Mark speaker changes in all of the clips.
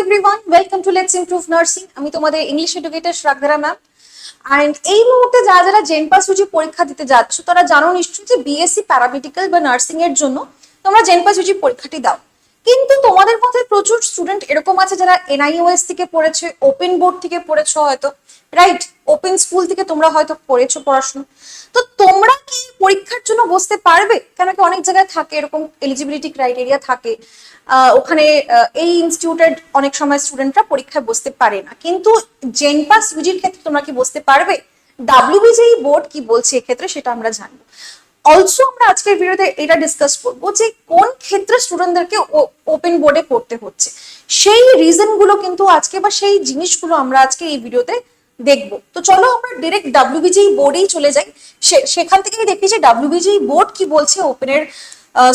Speaker 1: Everyone welcome to let's improve nursing আমি তোমাদের English educator Shragdhara ma'am and এই মুহূর্তে যারা যারা জেন পাস ইউজি পরীক্ষা দিতে যাচ্ছ, তারা জানো নিশ্চয়ই যে বিএসসি প্যারামেডিক্যাল বা নার্সিং এর জন্য তোমরা জেন পাস ইউজি পরীক্ষাটি দাও। কিন্তু তোমাদের মধ্যে প্রচুর স্টুডেন্ট এরকম আছে যারা এনআইওএস থেকে পড়েছে ওপেন বোর্ড থেকে পড়েছো হয়তো রাইট ওপেন স্কুল থেকে তোমরা হয়তো পড়েছো পড়াশোনা। তো তোমরা কি পরীক্ষার জন্য বসতে পারবে? কেন কি অনেক জায়গায় থাকে, এরকম এলিজিবিলিটি ক্রাইটেরিয়া থাকে। ওখানে এই ইনস্টিটিউটের অনেক সময় স্টুডেন্টরা পরীক্ষায় বসতে পারে না। কিন্তু জেন পাস ইউজির ক্ষেত্রে তোমরা কি বসতে পারবে? ডাব্লিউবিজেই বোর্ড কি বলছে এক্ষেত্রে সেটা আমরা জানব। অলসো আমরা আজকের ভিডিওতে এটা ডিসকাস করব যে কোন ক্ষেত্রে স্টুডেন্টদেরকে ওপেন বোর্ডে পড়তে হচ্ছে। সেই রিজনগুলো কিন্তু আজকে বা সেই জিনিসগুলো আমরা আজকে এই ভিডিওতে দেখব। তো চলো আমরা ডিরেক্ট ডাব্লিউবিজি বোর্ডেই চলে যাই। সেখান থেকেই দেখি যে ডাব্লিউবিজি বোর্ড কি বলছে ওপেনের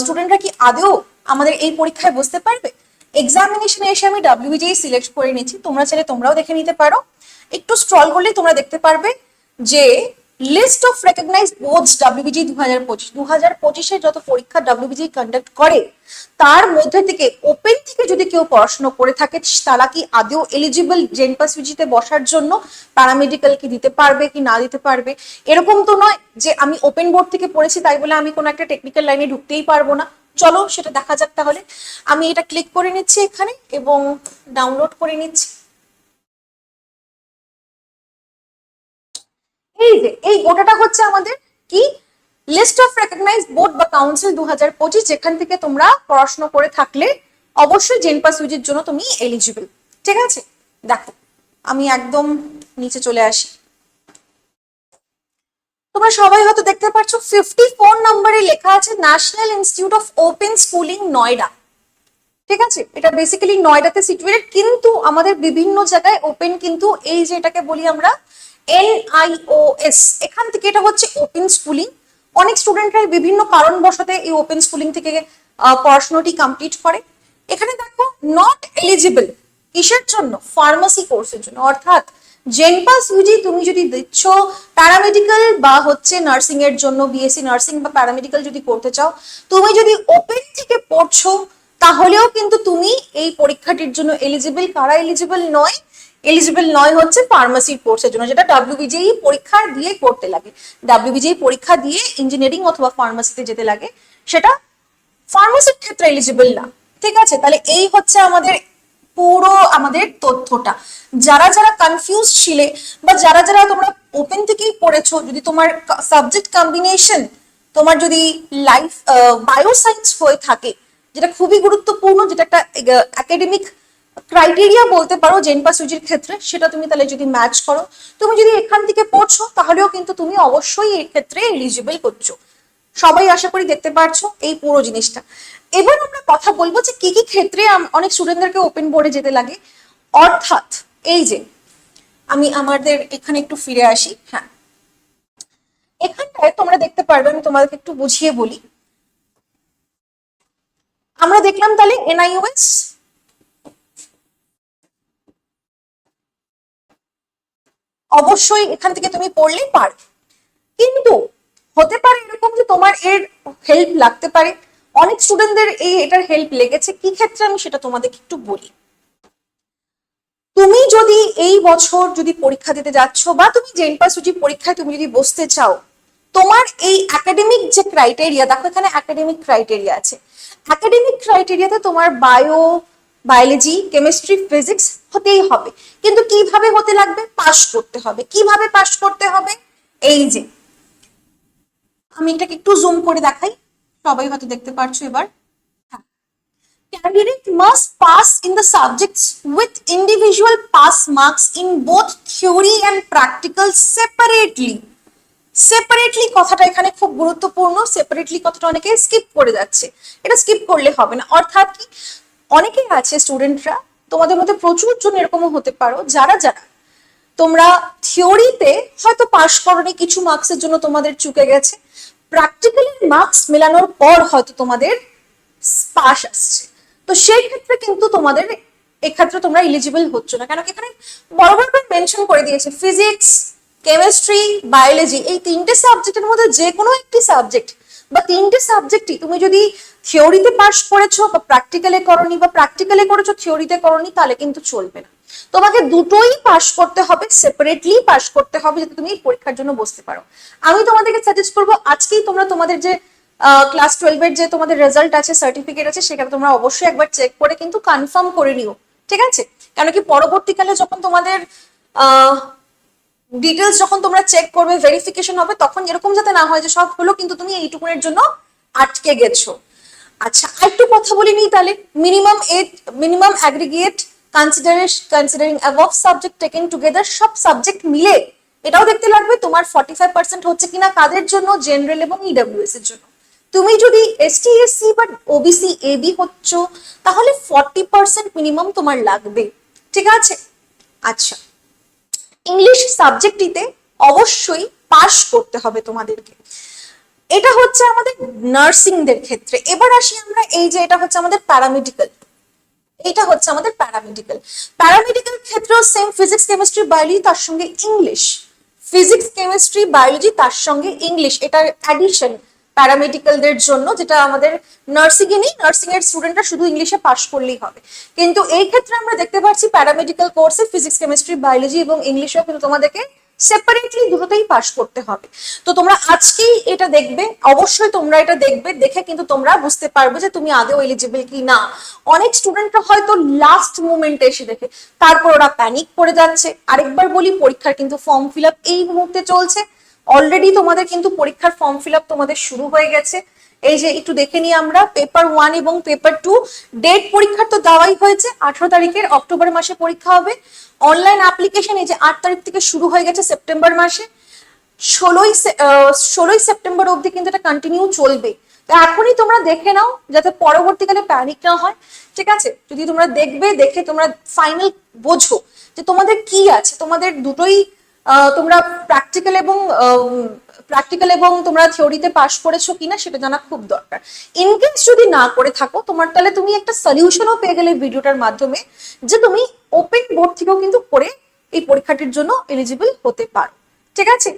Speaker 1: স্টুডেন্টরা কি আদৌ আমাদের এই পরীক্ষায় বসতে পারবে? এক্সামিনেশনে এসে আমি ডাব্লিউবিজি সিলেক্ট করে নিচ্ছি তোমরা চাইলে তোমরাও দেখে নিতে পারো। একটু স্ক্রল করলেই তোমরা দেখতে পারবে যে list of recognise boards WBG দু হাজার পঁচিশ দু হাজার পঁচিশে যত পরীক্ষা ডাব্লিউবিজি কন্ডাক্ট করে, তার মধ্যে থেকে ওপেন থেকে যদি কেউ পড়াশোনা করে থাকে, তারা কি আদৌ এলিজিবল জেন পাস ইউজিতে বসার জন্য প্যারামেডিক্যাল কি দিতে পারবে কি না দিতে পারবে? এরকম তো নয় যে আমি ওপেন বোর্ড থেকে পড়েছি তাই বলে আমি কোনো একটা টেকনিক্যাল লাইনে ঢুকতেই পারব না। চলো সেটা দেখা যাক তাহলে। আমি এটা ক্লিক করে নিচ্ছি এখানে এবং ডাউনলোড করে নিচ্ছি। এই যে, এই গোটাটা হচ্ছে আমাদের কি? লিস্ট অফ রেকগনাইজ বোর্ড বা কাউন্সিল দু হাজার পঁচিশ, যেখান থেকে তোমরা পড়াশোনা করে থাকলে অবশ্যই জেন পাস ইউজির জন্য তুমি এলিজিবল ঠিক আছে? দেখো, আমি একদম নিচে চলে আসি। তোমরা সবাই হয়তো দেখতে পাচ্ছ ফিফটি ফোর নম্বরে লেখা আছে national institute of open schooling Noida. ঠিক আছে? এটা বেসিক্যালি নয়ডাতে সিচুয়েটেড কিন্তু আমাদের বিভিন্ন জায়গায় ওপেন কিন্তু এই যে এটাকে বলি আমরা এনআইওএস এখান থেকে এটা হচ্ছে ওপেন স্কুলিং অনেক স্টুডেন্টরাই বিভিন্ন কারণবশতে এই ওপেন স্কুলিং থেকে পড়াশোনাটি কমপ্লিট করে। এখানে দেখো নট এলিজিবল কিসের জন্য? ফার্মাসি কোর্সের জন্য। অর্থাৎ জেনপাস ইউজি তুমি যদি দিচ্ছ প্যারামেডিক্যাল বা হচ্ছে নার্সিং এর জন্য বিএসসি নার্সিং বা প্যারামেডিক্যাল যদি করতে চাও, তুমি যদি ওপেন থেকে পড়ছো তাহলেও কিন্তু তুমি এই পরীক্ষাটির জন্য এলিজিবল কারা এলিজিবল নয়? এলিজিবল নয় হচ্ছে ফার্মাসির কোর্সের জন্য, যেটা ডাব্লিউবিজেই পরীক্ষা দিয়ে করতে লাগে। ডাব্লিউবিজেই পরীক্ষা দিয়ে ইঞ্জিনিয়ারিং অথবা ফার্মাসিতে যেতে লাগে। সেটা ফার্মাসির ক্ষেত্রে এলিজিবল না। ঠিক আছে? তাহলে এই হচ্ছে আমাদের পুরো আমাদের তথ্যটা। যারা যারা কনফিউজ ছিলে বা যারা যারা তোমরা ওপেন থেকেই পড়েছো, যদি তোমার সাবজেক্ট কম্বিনেশন তোমার যদি লাইফ বায়ো সায়েন্স হয়ে থাকে যেটা খুবই গুরুত্বপূর্ণ, যেটা একটা একাডেমিক ক্রাইটেরিয়া বলতে পারো জেন পাস ইউজির ক্ষেত্রে, সেটা তুমি তাহলে যদি ম্যাচ করো। তুমি যদি এখান থেকে পড়ছো, তাহলেও কিন্তু তুমি অবশ্যই এই ক্ষেত্রে এলিজিবল করছ। সবাই আশা করি দেখতে পারছ এই পুরো জিনিসটা। এবার আমরা কথা বলব যে কি কি ক্ষেত্রে অনেক স্টুডেন্টদেরকে ওপেন বোর্ডে যেতে লাগে। অর্থাৎ, এই যে, আমি আমাদের এখানে একটু ফিরে আসি। হ্যাঁ। এখানটায় তোমরা দেখতে পারবে, আমি তোমাদেরকে একটু বুঝিয়ে বলি। দেখলাম তাহলে এনআইওএস অবশ্যই এখান থেকে তুমি পড়লেই পারবে। কিন্তু হতে পারে এরকম যে তোমার এর হেল্প লাগতে পারে। অনেক স্টুডেন্টদের এই এটার হেল্প লেগেছে। কি ক্ষেত্রে আমি সেটা তোমাদেরকে একটু বলি? তুমি যদি এই বছর যদি পরীক্ষা দিতে যাচ্ছ বা তুমি জেন পাস পরীক্ষায় তুমি যদি বসতে চাও, তোমার এই একাডেমিক যে ক্রাইটেরিয়া দেখো এখানে একাডেমিক ক্রাইটেরিয়া আছে। একাডেমিক ক্রাইটেরিয়াতে তোমার বায়ো বায়োলজি কেমিস্ট্রি ফিজিক্স হতেই হবে। কিন্তু কীভাবে হতে লাগবে? পাশ করতে হবে। কীভাবে পাশ করতে হবে? এই যে, আমি এটাকে একটু জুম করে দেখাই। সবাই হয়তো দেখতে পারছ এবার। হ্যাঁ। candidate must pass in the subjects with individual pass marks in both theory and practical separately separately কথাটা এখানে খুব গুরুত্বপূর্ণ সেপারেটলি কথাটা অনেকে স্কিপ করে যাচ্ছে। এটা স্কিপ করলে হবে না। অর্থাৎ কি? অনেকেই আছে স্টুডেন্টরা তোমাদের মধ্যে প্রচুর জন এরকমও হতে পারো। যারা যারা, তোমরা থিওরিতে হয়তো পাশ করনি, কিছু মার্কসের জন্য তোমাদের চুকে গেছে। প্র্যাকটিক্যালি মার্কস মেলানোর পর হয়তো তোমাদের পাস আসছে। তো সেই ক্ষেত্রে কিন্তু তোমাদের এক্ষেত্রে তোমরা এলিজিবল হচ্ছ না। কেন এখানে বড় বড় মেনশন করে দিয়েছে ফিজিক্স কেমিস্ট্রি বায়োলজি এই তিনটে সাবজেক্টের মধ্যে যে কোনো একটি সাবজেক্ট বা তিনটে সাবজেক্টই তুমি যদি থিওরিতে পাস করেছ বা প্র্যাকটিক্যালে করনি বা প্র্যাকটিক্যালে করেছ থিওরিতে করনি, তাহলে কিন্তু চলবে না। তোমাকে দুটোই পাস করতে হবে সেপারেটলি পাস করতে হবে, যাতে তুমি পরীক্ষার জন্য বসতে পারো। আমি তোমাদেরকে সাজেস্ট করব, আজকেই তোমরা তোমাদের যে ক্লাস টুয়েলভের যে তোমাদের রেজাল্ট আছে সার্টিফিকেট আছে সেখানে তোমরা অবশ্যই একবার চেক করে কিন্তু কনফার্ম করে নিও, ঠিক আছে? কেন কি পরবর্তীকালে যখন তোমাদের ডিটেলস যখন তোমরা চেক করবে ভেরিফিকেশন হবে, তখন এরকম যাতে না হয় যে সব হলো, কিন্তু তুমি এইটুকুনের জন্য আটকে গেছো। আচ্ছা আরেকটু কথা বলি নি তাহলে। Minimum eight minimum aggregate consideration considering above subject taken together সব সাবজেক্ট মিলে এটাও দেখতে লাগবে, তোমার ফর্টি ফাইভ পার্সেন্ট হচ্ছে কিনা, কাদের জন্য? জেনারেল এবং ইডাব্লিউএস এর জন্য। তুমি যদি এসটি এসসি বা ওবিসি এবি হচ্ছ, তাহলে ফর্টি পার্সেন্ট মিনিমাম তোমার লাগবে। ঠিক আছে? আচ্ছা ইংলিশ সাবজেক্টটিতে অবশ্যই পাশ করতে হবে তোমাদেরকে। এটা হচ্ছে আমাদের নার্সিংদের ক্ষেত্রে। এবার আসি আমরা এই যে এটা হচ্ছে আমাদের প্যারামেডিক্যাল এটা হচ্ছে আমাদের প্যারামেডিক্যাল প্যারামেডিক্যাল ক্ষেত্রেও সেম ফিজিক্স কেমিস্ট্রি বায়োলজি তার সঙ্গে ইংলিশ ফিজিক্স কেমিস্ট্রি বায়োলজি তার সঙ্গে ইংলিশ এটা অ্যাডিশন প্যারামেডিক্যালদের জন্য, যেটা আমাদের নার্সিং এ নেই নার্সিং এর স্টুডেন্টরা শুধু ইংলিশে পাশ করলেই হবে। কিন্তু এই ক্ষেত্রে আমরা দেখতে পাচ্ছি প্যারামেডিক্যাল কোর্সে ফিজিক্স কেমিস্ট্রি বায়োলজি এবং ইংলিশেও কিন্তু তোমাদেরকে সেপারেটলি দুটোতেই পাশ করতে হবে। তো তোমরা আজকেই এটা দেখবে, অবশ্যই তোমরা এটা দেখবে, দেখে কিন্তু তোমরা বুঝতে পারবে যে তুমি আদেও এলিজিবল কি না। অনেক স্টুডেন্টরা হয়তো লাস্ট মোমেন্টে এসে দেখে, তারপর ওরা প্যানিক করে যাচ্ছে। আরেকবার বলি, পরীক্ষার কিন্তু ফর্ম ফিল আপ এই মুহূর্তে চলছে। অলরেডি তোমাদের কিন্তু পরীক্ষার ফর্ম ফিল আপ তোমাদের শুরু হয়ে গেছে। এই যে একটু দেখে নিই আমরা পেপার ওয়ান এবং পেপার টু ডেট পরীক্ষার তো দেওয়াই হয়েছে, আঠারো তারিখের অক্টোবর মাসে পরীক্ষা হবে। অনলাইন অ্যাপ্লিকেশন এই যে আট তারিখ থেকে শুরু হয়ে গেছে সেপ্টেম্বর মাসে। ষোলোই ষোলোই সেপ্টেম্বর অবধি কিন্তু এটা কন্টিনিউ চলবে। এখনই তোমরা দেখে নাও, যাতে পরবর্তীকালে প্যানিক না হয়। ঠিক আছে? যদি তোমরা দেখবে, দেখে তোমরা ফাইনাল বোঝো যে তোমাদের কি আছে। তোমাদের দুটোই তোমরা প্র্যাকটিক্যাল এবং প্র্যাকটিক্যাল এবং তোমরা থিওরিতে পাশ করেছ কিনা সেটা জানা খুব দরকার। ইনকেস যদি না করে থাকো, তোমার তাহলে তুমি একটা সলিউশনও পেয়ে গেলে ভিডিওটার মাধ্যমে, যে তুমি ওপেন বোর্ড থেকেও কিন্তু করে এই পরীক্ষাটির জন্য এলিজিবল হতে পারো। ঠিক আছে?